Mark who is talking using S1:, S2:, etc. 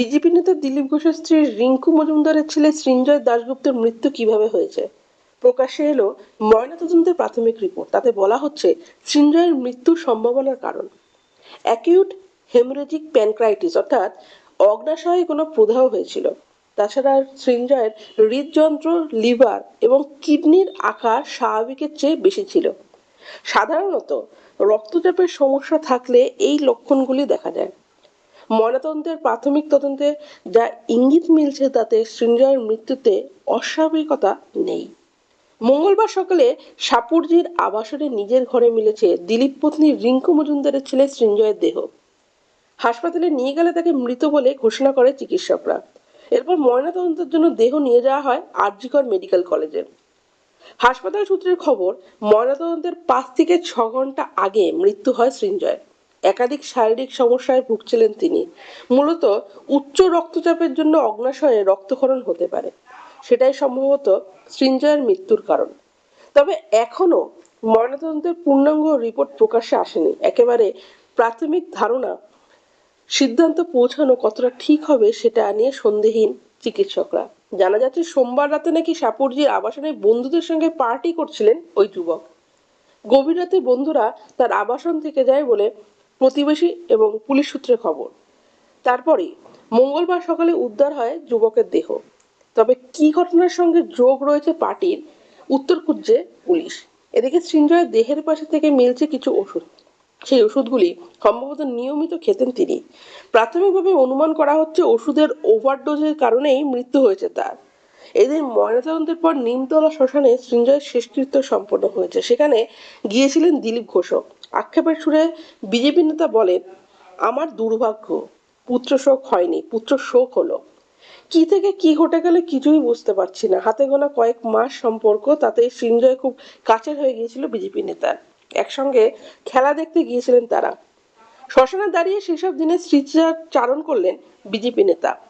S1: BJP নেতা দিলীপ ঘোষের স্ত্রী রিঙ্কু মজুমদারের ছেলে সৃঞ্জয় দাশগুপ্তের মৃত্যু কীভাবে হয়েছে? প্রকাশে এলো ময়নাতদন্তের প্রাথমিক রিপোর্ট। তাতে বলা হচ্ছে, সৃঞ্জয়ের মৃত্যুর সম্ভাবনার কারণ। অ্যাকিউট হেমোরেজিক প্যানক্রাইটিস, অর্থাৎ অগ্নাশয়ে কোনো প্রদাহ হয়েছিল। তাছাড়া সৃঞ্জয়ের হৃদযন্ত্র, লিভার এবং কিডনির আকার স্বাভাবিকের চেয়ে বেশি ছিল। সাধারণত রক্তচাপের সমস্যা থাকলে এই লক্ষণগুলি দেখা যায়। ময়নাতদন্তের প্রাথমিক তদন্তে যা ইঙ্গিত মিলছে তাতে সৃঞ্জয়ের মৃত্যুতে অস্বাভাবিকতা নেই। মঙ্গলবার সকালে সাপুরজির আবাসনে নিজের ঘরে মিলেছে দিলীপ পত্নী রিঙ্কু মজুমদারের ছেলে সৃঞ্জয়ের দেহ। হাসপাতালে নিয়ে গেলে তাকে মৃত বলে ঘোষণা করে চিকিৎসকরা। এরপর ময়নাতদন্তের জন্য দেহ নিয়ে যাওয়া হয় আরজিকর মেডিকেল কলেজে। হাসপাতাল সূত্রের খবর, ময়নাতদন্তের পাঁচ থেকে ছ ঘণ্টা আগে মৃত্যু হয় সৃঞ্জয় একাধিক শারীরিক সমস্যায় ভুগছিলেন তিনি। মূলত উচ্চ রক্তচাপের জন্য অগ্নাশয়ে রক্তক্ষরণ হতে পারে। সেটাই সম্ভবত সৃঞ্জয়ের মৃত্যুর কারণ। তবে এখনও ময়নাতদন্তের পূর্ণাঙ্গ রিপোর্ট প্রকাশ্যে আসেনি। একেবারে প্রাথমিক ধারণা, সিদ্ধান্ত পৌঁছানো কতটা ঠিক হবে সেটা নিয়ে সন্দেহীন চিকিৎসকরা। জানা যাচ্ছে, সোমবার রাতে নাকি সাপুরজির আবাসনে বন্ধুদের সঙ্গে পার্টি করছিলেন ওই যুবক। গভীর রাতে বন্ধুরা তার আবাসন থেকে যায় বলে প্রতিবেশী এবং পুলিশ সূত্রে খবর। তারপরে মঙ্গলবার সকালে উদ্ধার হয় যুবকের দেহ। তবে কি ঘটনার সঙ্গে যোগ রয়েছে পার্টির, উত্তর খুঁজছে পুলিশ। এদিকে সৃঞ্জয়ের দেহের পাশে থেকে মিলছে কিছু ওষুধ। সেই ওষুধগুলি সম্ভবত নিয়মিত খেতেন তিনি। প্রাথমিকভাবে অনুমান করা হচ্ছে ওষুধের ওভারডোজের কারণেই মৃত্যু হয়েছে তার। এদিন ময়নাতদন্তের পর নিমতলা শ্মশানে সৃঞ্জয়ের শেষকৃত্য সম্পন্ন হয়েছে। সেখানে গিয়েছিলেন দিলীপ ঘোষক। আক্ষেপের সুরে বিজেপি নেতা বলেন, আমার দুর্ভাগ্য, পুত্র শোক হয়নি, পুত্র শোক হলো। কি থেকে কি ঘটে গেলে কিছুই বুঝতে পারছি না। হাতে গোনা কয়েক মাস সম্পর্ক, তাতে সৃঞ্জয় খুব কাছের হয়ে গিয়েছিল বিজেপি নেতার। একসঙ্গে খেলা দেখতে গিয়েছিলেন তারা। শ্মশানে দাঁড়িয়ে সেসব দিনে স্মৃতিচারণ করলেন বিজেপি নেতা।